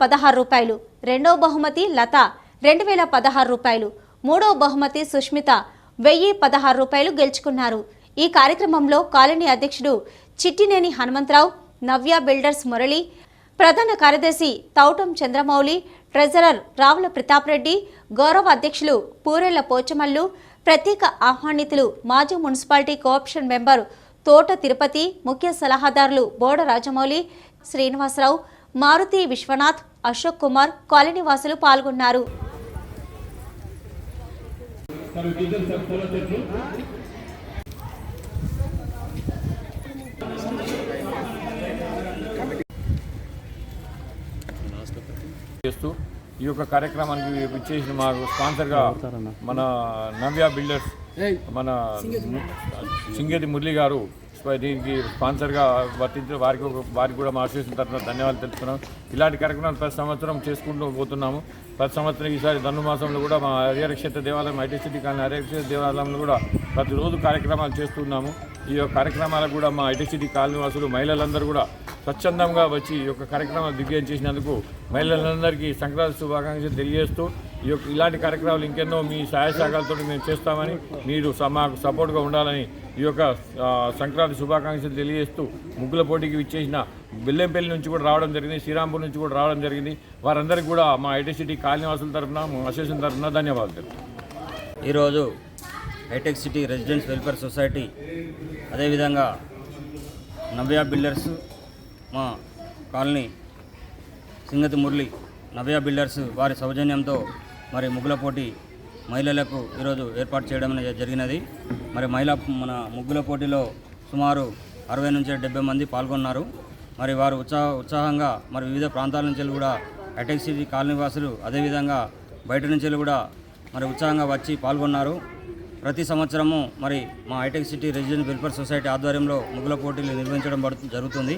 పదహారు రూపాయలు రెండో బహుమతి లత రెండు వేల పదహారు రూపాయలు మూడో బహుమతి సుష్మిత వెయ్యి పదహారు రూపాయలు గెలుచుకున్నారు. ఈ కార్యక్రమంలో కాలనీ అధ్యక్షుడు చిట్టినేని హనుమంతరావు నవ్య బిల్డర్స్ మురళి ప్రధాన కార్యదర్శి తౌటం చంద్రమౌళి ట్రెజరర్ రావుల ప్రతాప్ రెడ్డి గౌరవ అధ్యక్షులు పూరెళ్ళ పోచమల్లు ప్రత్యేక ఆహ్వానితులు మాజీ మున్సిపాలిటీ కోఆప్షన్ మెంబర్ తోట తిరుపతి ముఖ్య సలహాదారులు బోడ రాజమౌళి శ్రీనివాసరావు మారుతి విశ్వనాథ్ అశోక్ కుమార్ కాలనీ వాసులు పాల్గొన్నారు. చేస్తూ ఈ యొక్క కార్యక్రమానికి ఇచ్చేసిన మాకు స్పాన్సర్గా మన నవ్య బిల్డర్స్ మన సింగేది మురళి గారు దీనికి స్పాన్సర్గా వర్తించిన వారికి వారికి కూడా మా అసోసియేషన్ తరఫున ధన్యవాదాలు తెలుపుతున్నాం. ఇలాంటి కార్యక్రమాలు ప్రతి సంవత్సరం చేసుకుంటూ పోతున్నాము. ప్రతి సంవత్సరం ఈసారి ధనుమాసంలో కూడా మా హరిహరక్షేత్ర దేవాలయం ఐటీ సిటీ కానీ హరిహరక్షేత్ర దేవాలయంలో కూడా ప్రతిరోజు కార్యక్రమాలు చేస్తున్నాము. ఈ యొక్క కార్యక్రమాలకు కూడా మా ఐటీ సిటీ కాలనీ వాసులు మహిళలందరూ కూడా స్వచ్ఛందంగా వచ్చి ఈ యొక్క కార్యక్రమాలు దిగ్గజం చేసినందుకు మహిళలందరికీ సంక్రాంతి శుభాకాంక్షలు తెలియజేస్తూ ఈ యొక్క ఇలాంటి కార్యక్రమాలు ఇంకెన్నో మీ సహాయ మేము చేస్తామని మీరు స- మాకు సపోర్ట్గా ఉండాలని ఈ యొక్క సంక్రాంతి శుభాకాంక్షలు తెలియజేస్తూ ముగ్గుల పోటీకి ఇచ్చేసిన బెల్లంపల్లి నుంచి కూడా రావడం జరిగింది శ్రీరాంపూర్ నుంచి కూడా రావడం జరిగింది. వారందరికీ కూడా మా ఐటెక్ సిటీ కాలనీవాసుల తరఫున అసోసియేషన్ తరఫున ధన్యవాదాలు ఈరోజు hitech city residence welfare society అదేవిధంగా నవ్య బిల్డర్స్ మా కాలనీ సింగతి మురళి నవ్య బిల్డర్స్ వారి సౌజన్యంతో మరి ముగ్గుల పోటీ మహిళలకు ఈరోజు ఏర్పాటు చేయడం అనేది జరిగినది. మరి మహిళా మన ముగ్గుల పోటీలో సుమారు అరవై నుంచి డెబ్బై మంది పాల్గొన్నారు. మరి వారు ఉత్సాహ ఉత్సాహంగా మరి వివిధ ప్రాంతాల నుంచి కూడా హైటెక్ సిటీ కాలనీ వాసులు అదేవిధంగా బయట నుంచి కూడా మరి ఉత్సాహంగా వచ్చి పాల్గొన్నారు. ప్రతి సంవత్సరము మరి మా hitech city resident welfare society ఆధ్వర్యంలో ముగ్గుల పోటీలు నిర్వహించడం జరుగుతుంది.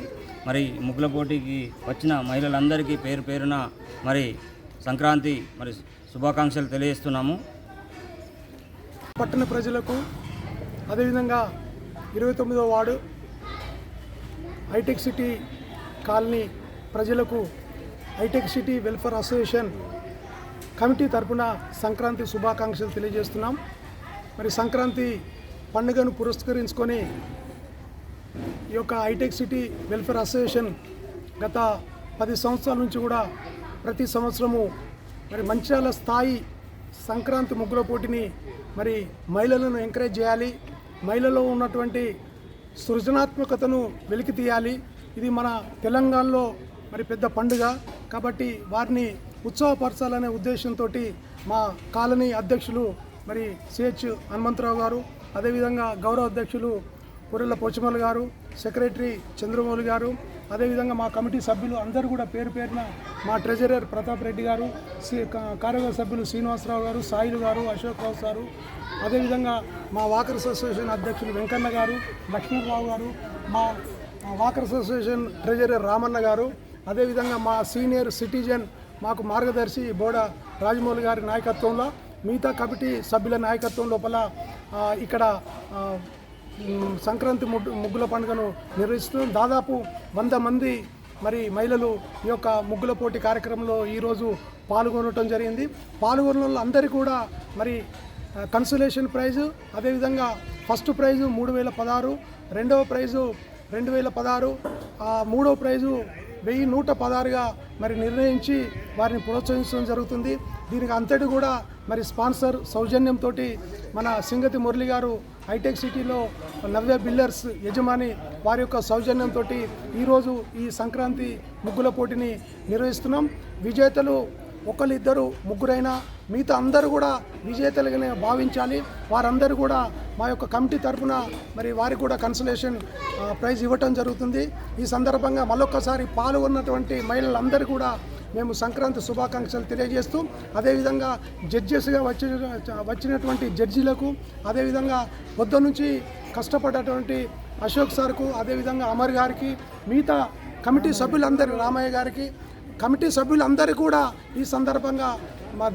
మరి ముగ్గుల పోటీకి వచ్చిన మహిళలందరికీ పేరు పేరున మరి సంక్రాంతి మరి శుభాకాంక్షలు తెలియజేస్తున్నాము. పట్టణ ప్రజలకు అదేవిధంగా ఇరవై తొమ్మిదో వార్డు హైటెక్ సిటీ కాలనీ ప్రజలకు hitech city welfare association committee తరపున సంక్రాంతి శుభాకాంక్షలు తెలియజేస్తున్నాం. మరి సంక్రాంతి పండుగను పురస్కరించుకొని ఈ యొక్క హైటెక్ సిటీ వెల్ఫేర్ అసోసియేషన్ గత పది సంవత్సరాల నుంచి కూడా ప్రతి సంవత్సరము మరి మంచిర్యాల స్థాయి సంక్రాంతి ముగ్గుల పోటీని మరి మహిళలను ఎంకరేజ్ చేయాలి. మహిళలో ఉన్నటువంటి సృజనాత్మకతను వెలికి తీయాలి. ఇది మన తెలంగాణలో మరి పెద్ద పండుగ. కాబట్టి వారిని ఉత్సాహపరచాలనే ఉద్దేశంతో మా కాలనీ అధ్యక్షులు మరి సిహెచ్ హనుమంతరావు గారు అదేవిధంగా గౌరవ అధ్యక్షులు పొరెల్ల పోచమల్ గారు సెక్రటరీ చంద్రమౌళి గారు అదేవిధంగా మా కమిటీ సభ్యులు అందరూ కూడా పేరు పేరున మా ట్రెజరర్ ప్రతాప్ రెడ్డి గారు కా- కార్యవర్గ సభ్యులు శ్రీనివాసరావు గారు సాయిలు గారు అశోక్ రావు సారు అదేవిధంగా మా వాకర్స్ అసోసియేషన్ అధ్యక్షులు వెంకన్న గారు లక్ష్మీరావు గారు మా వాకర్స్ అసోసియేషన్ ట్రెజరర్ రామన్న గారు అదేవిధంగా మా సీనియర్ సిటిజన్ మాకు మార్గదర్శి బోడ రాజమౌళి గారి నాయకత్వంలో మిగతా కమిటీ సభ్యుల నాయకత్వం లోపల ఇక్కడ సంక్రాంతి ముగ్గు ముగ్గుల పండుగను నిర్వహిస్తున్నాం దాదాపు వంద మంది మరి మహిళలు ఈ యొక్క ముగ్గుల పోటీ కార్యక్రమంలో ఈరోజు పాల్గొనటం జరిగింది. పాల్గొన్న అందరికీ కూడా మరి కన్సులేషన్ ప్రైజు అదేవిధంగా ఫస్ట్ ప్రైజు మూడు వేల పదహారు రెండవ ప్రైజు రెండు వేల పదహారు మూడవ ప్రైజు వెయ్యి నూట పదహారుగా మరి నిర్ణయించి వారిని ప్రోత్సహించడం జరుగుతుంది. దీనికి అంతటి కూడా మరి స్పాన్సర్ సౌజన్యంతో మన సింగతి మురళి గారు హైటెక్ సిటీలో నవ్య బిల్లర్స్ యజమాని వారి యొక్క సౌజన్యంతో ఈరోజు ఈ సంక్రాంతి ముగ్గుల పోటీని నిర్వహిస్తున్నాం. విజేతలు ఒకరిద్దరు ముగ్గురైనా మిగతా అందరూ కూడా విజేతలుగానే భావించాలి. వారందరూ కూడా మా యొక్క కమిటీ తరఫున మరి వారికి కూడా కన్సలేషన్ ప్రైజ్ ఇవ్వటం జరుగుతుంది. ఈ సందర్భంగా మరొకసారి పాల్గొన్నటువంటి మహిళలందరూ కూడా మేము సంక్రాంతి శుభాకాంక్షలు తెలియజేస్తూ అదేవిధంగా జడ్జెస్గా వచ్చి వచ్చినటువంటి జడ్జీలకు అదేవిధంగా పొద్దు నుంచి కష్టపడ్డటువంటి అశోక్ సార్కు అదేవిధంగా అమర్ గారికి మిగతా కమిటీ సభ్యులందరూ రామయ్య గారికి కమిటీ సభ్యులందరూ కూడా ఈ సందర్భంగా